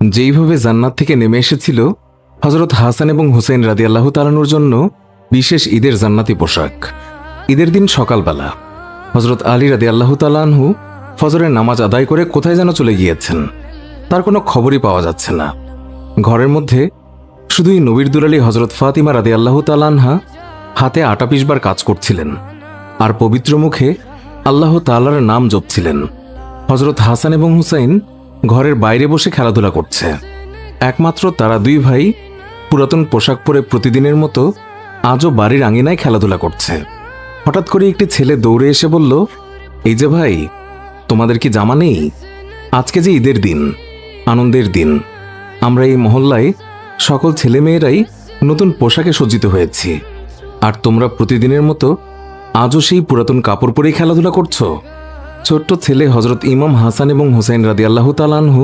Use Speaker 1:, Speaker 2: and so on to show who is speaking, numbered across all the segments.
Speaker 1: যেইভাবে জান্নাত থেকে নেমে এসেছিল হজরত হাসান এবং হুসেন রাদি আল্লাহ তালানোর জন্য বিশেষ ঈদের জান্নাতি পোশাক। ঈদের দিন সকালবেলা হজরত আলী রাদি আল্লাহ তালানহু ফজরের নামাজ আদায় করে কোথায় যেন চলে গিয়েছেন, তার কোনো খবরই পাওয়া যাচ্ছে না। ঘরের মধ্যে শুধুই নবীর দুলালী হজরত ফাতিমা রাদি আল্লাহ তালানহা হাতে আটা পিসবার কাজ করছিলেন আর পবিত্র মুখে আল্লাহ তাল্লার নাম জপছিলেন। হজরত হাসান এবং হুসাইন ঘরের বাইরে বসে খেলাধুলা করছে। একমাত্র তারা দুই ভাই পুরাতন পোশাক পরে প্রতিদিনের মতো আজও বাড়ির আঙিনায় খেলাধুলা করছে। হঠাৎ করে একটি ছেলে দৌড়ে এসে বলল, এই যে ভাই, তোমাদের কি জামা নেই? আজকে যে ঈদের দিন, আনন্দের দিন। আমরা এই মহল্লায় সকল ছেলেমেয়েরাই নতুন পোশাকে সজ্জিত হয়েছি। আর তোমরা প্রতিদিনের মতো আজও সেই পুরাতন কাপড় পরেই খেলাধুলা করছ? ছোট্ট ছেলে হজরত ইমাম হাসান এবং হুসাইন রাদি আল্লাহ তালানহু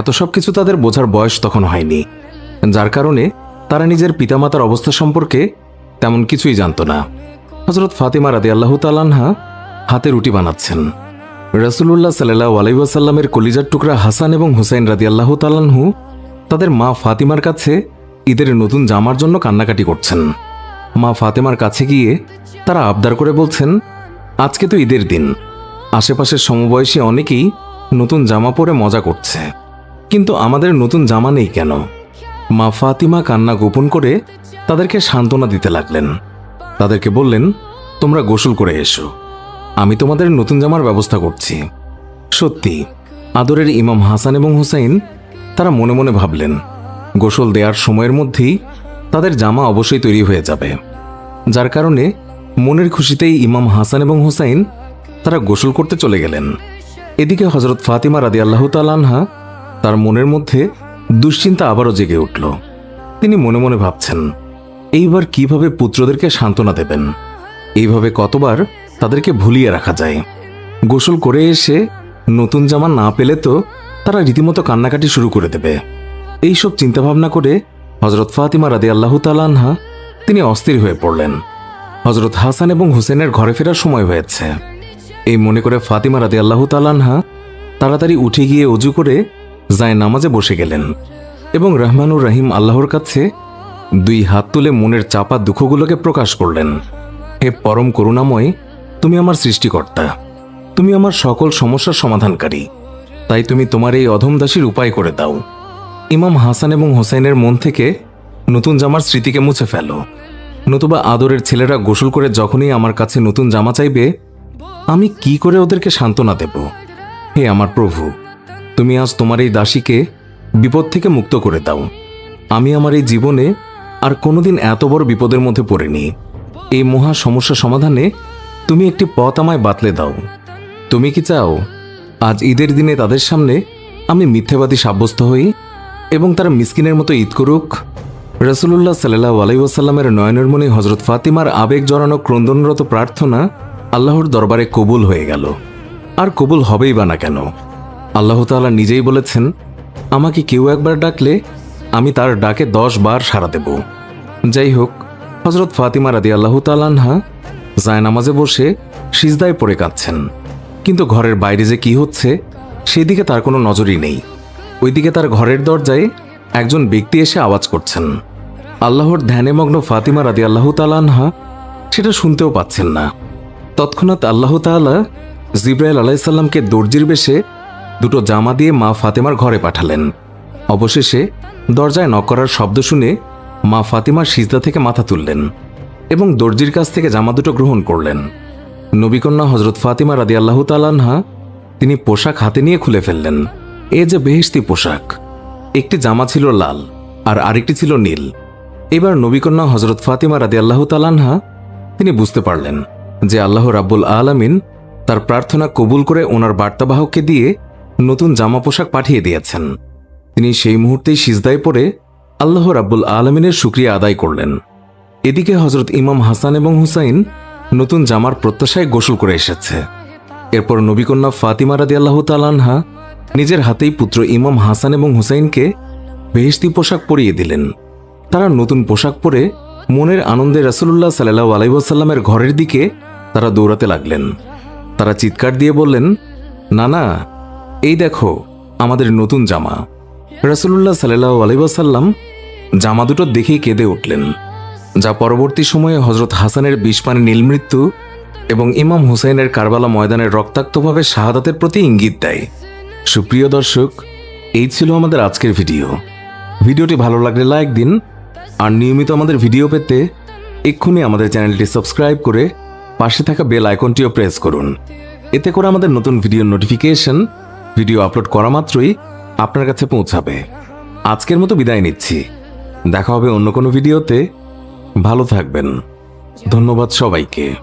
Speaker 1: এত সব কিছু তাদের বোঝার বয়স তখন হয়নি। যার কারণে তারা নিজের পিতামাতার অবস্থা সম্পর্কে তেমন কিছুই জানত না। হজরত ফাতিমা রাদি আল্লাহ তালানহা হাতে রুটি বানাচ্ছেন। রসুল্লাহ সাল্লাহ আলাইসাল্লামের কলিজার টুকরা হাসান এবং হুসাইন রাদি আল্লাহ তালানহু তাদের মা ফাতিমার কাছে ঈদের নতুন জামার জন্য কান্নাকাটি করছেন। মা ফাতেমার কাছে গিয়ে তারা আবদার করে বলছেন, আজকে তো ঈদের দিন। আশেপাশের সমবয়সী অনেকেই নতুন জামা পরে মজা করছে। কিন্তু আমাদের নতুন জামা নেই কেন? মা ফাতিমা কান্না গোপন করে তাদেরকে সান্ত্বনা দিতে লাগলেন। তাদেরকে বললেন, তোমরা গোসল করে এসো। আমি তোমাদের নতুন জামার ব্যবস্থা করছি। সত্যি, আদরের ইমাম হাসান এবং হুসাইন তারা মনে মনে ভাবলেন, গোসল দেওয়ার সময়ের মধ্যেই তাদের জামা অবশ্যই তৈরি হয়ে যাবে। যার কারণে মনের খুশিতেই ইমাম হাসান এবং হুসাইন তারা গোসল করতে চলে গেলেন। এদিকে হজরত ফাতিমা রাদি আল্লাহ তালানহা তার মনের মধ্যে দুশ্চিন্তা আবারও জেগে উঠল। তিনি মনে মনে ভাবছেন, এইবার কীভাবে পুত্রদেরকে সান্ত্বনা দেবেন? এইভাবে কতবার তাদেরকে ভুলিয়ে রাখা যায়? গোসল করে এসে নতুন জামা না পেলে তো তারা রীতিমতো কান্নাকাটি শুরু করে দেবে। এইসব চিন্তাভাবনা করে হজরত ফাতিমা রাদি আল্লাহ তালানহা তিনি অস্থির হয়ে পড়লেন। হজরত হাসান এবং হুসেনের ঘরে ফেরার সময় হয়েছে। এই মনে করে ফাতিমা রাদি আল্লাহ তালানহা তাড়াতাড়ি উঠে গিয়ে অজু করে যায় নামাজে বসে গেলেন এবং রহমানুর রহিম আল্লাহর কাছে দুই হাত তুলে মনের চাপা দুঃখগুলোকে প্রকাশ করলেন। হে পরম করুণাময়, তুমি আমার সৃষ্টিকর্তা। তুমি আমার সকল সমস্যার সমাধানকারী। তাই তুমি তোমার এই অধমদাসীর উপায় করে দাও। ইমাম হাসান এবং হোসেনের মন থেকে নতুন জামার স্মৃতিকে মুছে ফেলো। নতুবা আদরের ছেলেরা গোসল করে যখনই আমার কাছে নতুন জামা চাইবে আমি কি করে ওদেরকে সান্ত্বনা দেব? হে আমার প্রভু, তুমি আজ তোমার এই দাসীকে বিপদ থেকে মুক্ত করে দাও। আমি আমার এই জীবনে আর কোনোদিন এত বড় বিপদের মধ্যে পড়িনি। এই মহা সমস্যা সমাধানে তুমি একটি পথ আমায় বাতলে দাও। তুমি কি চাও, আজ ঈদের দিনে তাদের সামনে আমি মিথ্যাবাদী সাব্যস্ত হই এবং তারা মিসকিনের মতো ঈদ করুক? রসুল্লাহ সাল্লাহ আলাইসাল্লামের নয়নের মণি হজরত ফাতিমার আবেগ জড়ানো ক্রন্দনরত প্রার্থনা আল্লাহর দরবারে কবুল হয়ে গেল। আর কবুল হবেই বা না কেন? আল্লাহ তাআলা নিজেই বলেছেন, আমাকে কেউ একবার ডাকলে আমি তার ডাকে দশ বার সাড়া দেব। যাই হোক হজরত ফাতিমা রাদি আল্লাহ তালানহা জায়নামাজে বসে সিজদায় পড়ে কাঁদছেন। কিন্তু ঘরের বাইরে যে কি হচ্ছে, সেদিকে তার কোনো নজরই নেই। ওইদিকে তার ঘরের দরজায় একজন ব্যক্তি এসে আওয়াজ করছেন। আল্লাহর ধ্যানে মগ্ন ফাতিমা রাদি আল্লাহ তালানহা সেটা শুনতেও পাচ্ছেন না। তৎক্ষণাৎ আল্লাহ তাআলা জিব্রাইল আলাইসাল্লামকে দর্জির বেশে দুটো জামা দিয়ে মা ফাতেমার ঘরে পাঠালেন। অবশেষে দরজায় নক করার শব্দ শুনে মা ফাতিমা সিজদা থেকে মাথা তুললেন এবং দর্জির কাছ থেকে জামা দুটো গ্রহণ করলেন। নবীকন্যা হজরত ফাতিমা রাদি আল্লাহ তালানহা তিনি পোশাক হাতে নিয়ে খুলে ফেললেন। এ যে বেহেশতি পোশাক। একটি জামা ছিল লাল আর আরেকটি ছিল নীল। এবার নবীকন্যা হজরত ফাতিমা রাদি আল্লাহ তালানহা তিনি বুঝতে পারলেন যে আল্লাহ রাব্বুল আলামিন তার প্রার্থনা কবুল করে ওনার বার্তাবাহককে দিয়ে নতুন জামা পোশাক পাঠিয়ে দিয়েছেন। তিনি সেই মুহূর্তেই সিজদায় পড়ে আল্লাহ রাব্বুল আলমিনের শুক্রিয়া আদায় করলেন। এদিকে হজরত ইমাম হাসান এবং হুসাইন নতুন জামার প্রত্যাশায় গোসল করে এসেছে। এরপর নবীকন্যা ফাতিমা রাদি আল্লাহ তালানহা নিজের হাতেই পুত্র ইমাম হাসান এবং হুসাইনকে বেহেশতি পোশাক পরিয়ে দিলেন। তারা নতুন পোশাক পরে মনের আনন্দে রাসুল্লাহ সাল্লাহ আলাইসাল্লামের ঘরের দিকে তারা দৌড়াতে লাগলেন। তারা চিৎকার দিয়ে বললেন না না এই দেখো, আমাদের নতুন জামা। রসুল্লাহ সাল্লাহ আলাইসাল্লাম জামা দুটো দেখেই কেঁদে উঠলেন, যা পরবর্তী সময়ে হজরত হাসানের বিষপানে নীলমৃত্যু এবং ইমাম হুসাইনের কারবালা ময়দানের রক্তাক্তভাবে শাহাদাতের প্রতি ইঙ্গিত দেয়। সুপ্রিয় দর্শক, এই ছিল আমাদের আজকের ভিডিও। ভিডিওটি ভালো লাগলে লাইক দিন, আর নিয়মিত আমাদের ভিডিও পেতে এক্ষুনি আমাদের চ্যানেলটি সাবস্ক্রাইব করে পাশে থাকা বেল আইকনটিও প্রেস করুন। এতে করে আমাদের নতুন ভিডিও নোটিফিকেশন, ভিডিও আপলোড করা মাত্রই আপনার কাছে পৌঁছাবে। আজকের মতো বিদায় নিচ্ছি। দেখা হবে অন্য কোনো ভিডিওতে। ভালো থাকবেন। ধন্যবাদ সবাইকে।